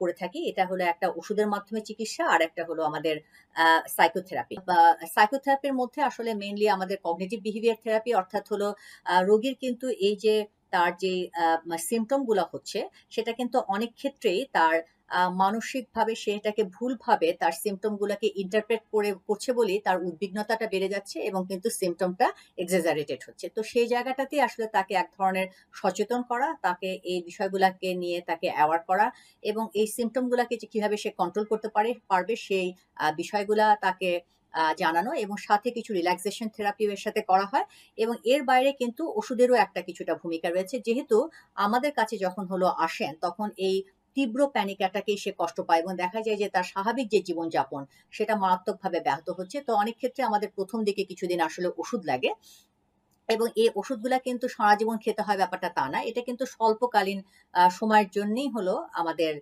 করে থাকি। এটা হলো একটা ওষুধের মাধ্যমে চিকিৎসা আর একটা হলো আমাদের সাইকোথেরাপি বা সাইকোথেরাপির মধ্যে আসলে মেনলি আমাদের কগনিটিভ বিহেভিয়ার থেরাপি অর্থাৎ হলো রোগীর কিন্তু এই যে তার যে সিমটমগুলো হচ্ছে, সেটা কিন্তু অনেক ক্ষেত্রেই তার মানসিকভাবে সেটাকে ভুলভাবে তার সিমটম গুলাকে ইন্টারপ্রেট করে, করছে বলেই তার উদ্বিগ্নতাটা বেড়ে যাচ্ছে এবং কিন্তু সিমটমটা এক্সাজারেটেড হচ্ছে। তো সেই জায়গাটাতে আসলে তাকে এক ধরনের সচেতন করা, তাকে এই বিষয়গুলোকে নিয়ে তাকে অ্যাওয়ার করা এবং এই সিমটম গুলাকে যে কীভাবে সে কন্ট্রোল করতে পারে, পারবে সেই বিষয়গুলা তাকে জানানো এবং সাথে কিছু রিল্যাক্সেশন থেরাপিও এর সাথে করা হয় এবং এর বাইরে কিন্তু ওষুধেরও একটা কিছুটা ভূমিকা রয়েছে। যেহেতু আমাদের কাছে যখন হলো আসেন, তখন এই তীব্র প্যানিক অ্যাটাকেই সে কষ্ট পায় এবং দেখা যায় যে তার স্বাভাবিক যে জীবনযাপন, সেটা মারাত্মকভাবে ব্যাহত হচ্ছে। তো অনেক ক্ষেত্রে আমাদের প্রথম দিকে কিছুদিন আসলে ওষুধ লাগে এবং এই ওষুধগুলা কিন্তু সারা জীবন খেতে হয়, ব্যাপারটা তা না। এটা কিন্তু স্বল্পকালীন সময়ের জন্যই হলো আমাদের